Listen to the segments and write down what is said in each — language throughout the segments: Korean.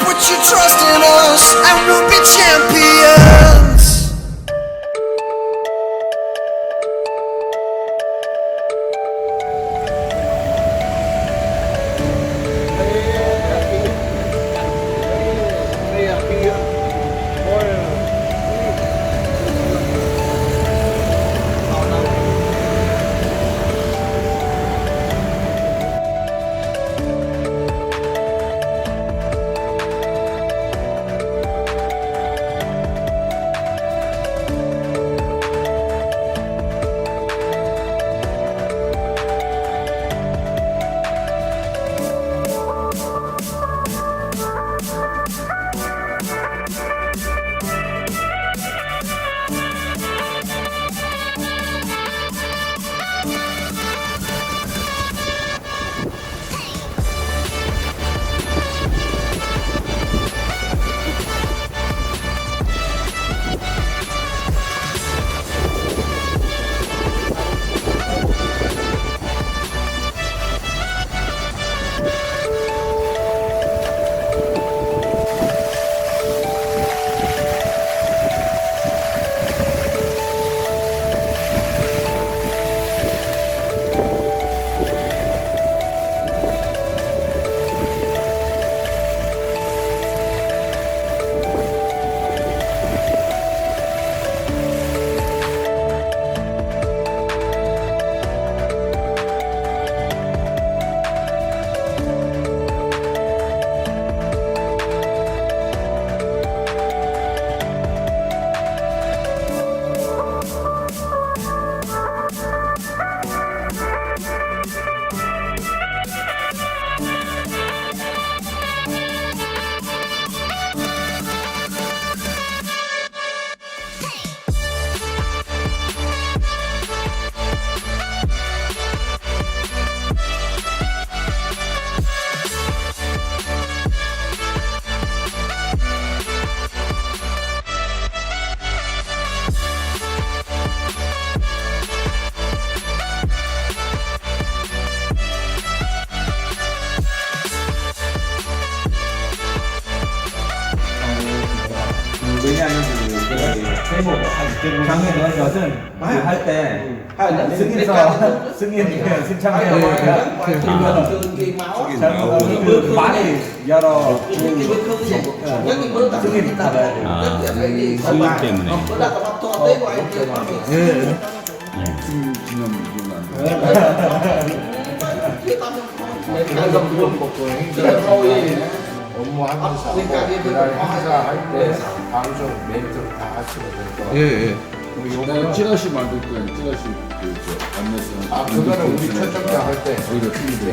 Put your trust in us, and we'll be champions. Yeah, 왜냐하면 그 작년에 여튼 할때 승인서 승인 신청해요. 이거는 많이 여러 승인 받아야 돼요. 아, 승인 때문에. 예. 업무하면서 그날 행사 할 때 방송 멘트를 다 하시면 될것 같아요. 예, 예. 내가 찌라시 만들 거야. 찌라시 그저 안내서. 아, 그거는 우리 최적자 할 때. 오히려 틀리대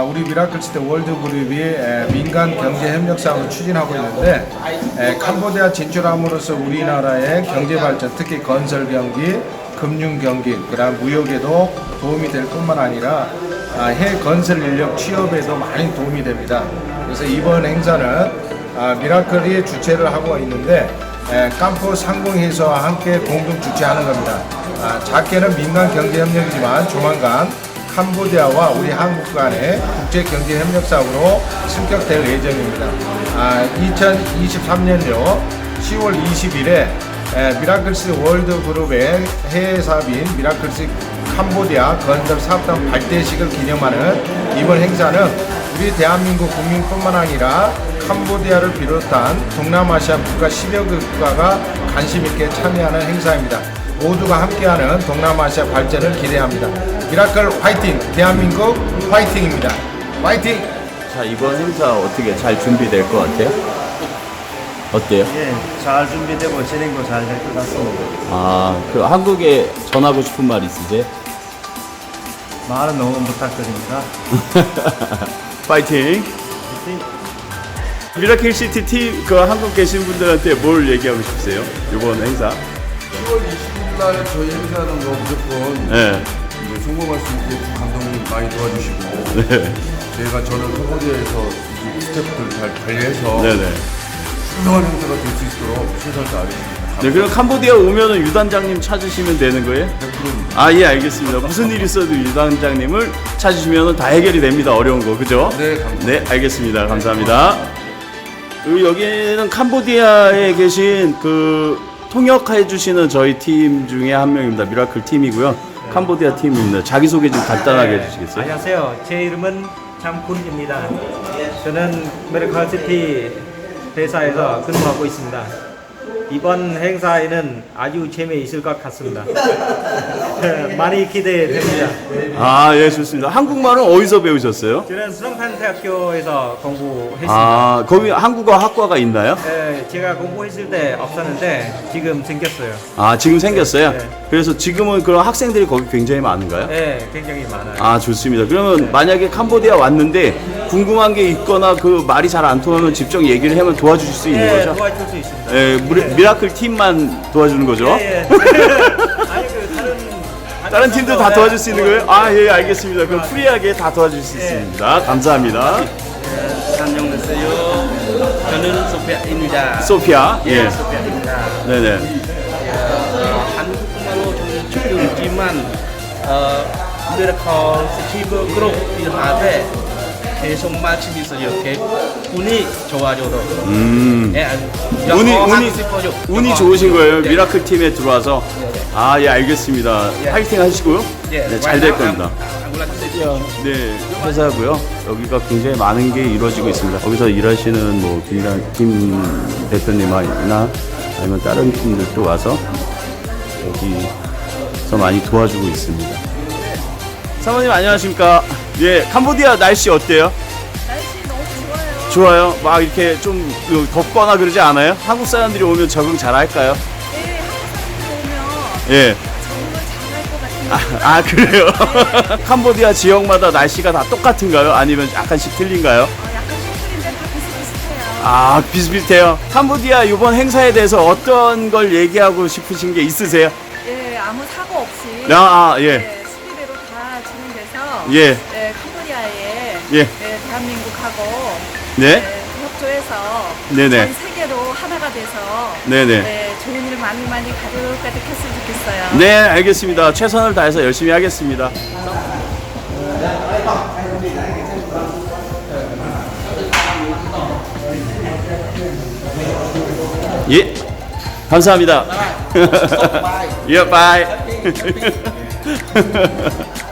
우리 미라클 시대 월드그룹이 에, 민간 경제 협력 사업을 추진하고 있는데 에, 캄보디아 진출함으로써 우리나라의 경제 발전, 특히 건설 경기, 금융 경기, 그다음 무역에도 도움이 될 뿐만 아니라 아, 해 건설 인력 취업에도 많이 도움이 됩니다. 그래서 이번 행사는 아, 미라클이 주최를 하고 있는데 에, 깜포 상공회사와 함께 공동 주최하는 겁니다. 아, 작게는 민간 경제 협력이지만 조만간 캄보디아와 우리 한국 간의 국제 경제 협력 사업으로 승격될 예정입니다. 아, 2023년요 10월 20일에 미라클스 월드 그룹의 해외 사업인 미라클스 캄보디아 건설 사업단 발대식을 기념하는 이번 행사는 우리 대한민국 국민뿐만 아니라 캄보디아를 비롯한 동남아시아 국가 10여 국가가 관심 있게 참여하는 행사입니다. 모두가 함께하는 동남아시아 발전을 기대합니다. 미라클 화이팅! 대한민국 화이팅입니다. 화이팅! 자 이번 행사 어떻게 잘 준비될 것 같아요? 어때요? 예, 잘 준비되고 진행도 잘 될 것 같습니다. 아, 그 한국에 전하고 싶은 말 있으세요? 많은 응원 부탁드립니다. 파이팅. 미라클 시티 팀 그 한국 계신 분들한테 뭘 얘기하고 싶으세요? 이번 행사. 10월 20일 날 저희 행사하는 거 무조건 네. 이제 성공할 수 있게 감독님 많이 도와주시고 네. 제가 저는 캄보디아에서 이 스태프들 잘 관리해서 네네. 훌륭한 행사가 될 수 있도록 최선을 다하겠습니다. 네, 그럼 캄보디아 오면은 유단장님 찾으시면 되는 거예요? 아, 예, 알겠습니다. 무슨 일 있어도 유단장님을 찾으시면 다 해결이 됩니다. 어려운 거, 그죠? 네, 감사합니다. 네, 알겠습니다. 감사합니다. 그리고 여기는 캄보디아에 계신 그 통역해 주시는 저희 팀 중에 한 명입니다. 미라클 팀이고요. 캄보디아 팀입니다. 자기소개 좀 간단하게 해주시겠어요? 안녕하세요. 제 이름은 장군입니다. 저는 메르카시티 회사에서 근무하고 있습니다. 이번 행사에는 아주 재미있을 것 같습니다. 많이 기대됩니다. 아, 예, 좋습니다. 한국말은 어디서 배우셨어요? 저는 수렁판 대학교에서 공부했습니다. 아, 거기 한국어 학과가 있나요? 예, 제가 공부했을 때 없었는데 지금 생겼어요. 아, 지금 생겼어요? 네. 그래서 지금은 그런 학생들이 거기 굉장히 많은가요? 예, 굉장히 많아요. 아 좋습니다. 그러면 만약에 캄보디아 왔는데 궁금한 게 있거나 그 말이 잘 안 통하면 직접 얘기를 하면 도와주실 수 있는 예, 거죠? 도와줄 수 있습니다. 예, 미- 미라클 팀만 도와주는 거죠? 예, 예. 아니 그 다른 다른 팀도 다 도와줄 수 있는 거예요? 아 예 알겠습니다. 그럼 프리하게 다 도와줄 수 있습니다. 감사합니다. 안녕하세요. 저는 소피아입니다. 소피아 예, 소피아입니다. 네네. 어, 한국말로 저는 어, 미라클 스티브 그룹 일하되 계속 말씀이 이렇게 운이 좋아져도 음. 예, 운이 운이 싶어요. 운이. 좋으신 거예요. 네. 미라클 팀에 들어와서 아 예 알겠습니다. 예. 파이팅 하시고요. 예, 네, 잘 될 겁니다. Say 네, 회사고요. 여기가 굉장히 많은 게 이루어지고 있습니다. 거기서 일하시는 뭐 김이랑 김 대표님이나 아니면 다른 팀들도 와서 여기서 많이 도와주고 있습니다. 사모님 안녕하십니까? 예, 캄보디아 날씨 어때요? 날씨 너무 좋아요. 좋아요. 막 이렇게 좀 덥거나 그러지 않아요? 한국 사람들이 오면 적응 잘 할까요? 네, 한국 사람들 오면 예. 정말 잘할 것 같아요. 아, 그래요? 캄보디아 지역마다 날씨가 다 똑같은가요? 아니면 약간씩 틀린가요? 어, 약간 슈플인데 다 비슷비슷해요. 아 비슷비슷해요. 캄보디아 이번 행사에 대해서 어떤 걸 얘기하고 싶으신 게 있으세요? 예, 아무 사고 없이 아, 아, 예. 네, 수비대로 다 진행돼서 예. 네, 예. 네, 대한민국하고 네? 네, 협조해서 네네. 전 세계로 하나가 돼서 네네. 네, 좋은 일 많이 많이 가득가득 했으면 좋겠어요. 네, 알겠습니다. 최선을 다해서 열심히 하겠습니다. 예, 감사합니다. 예, 바이.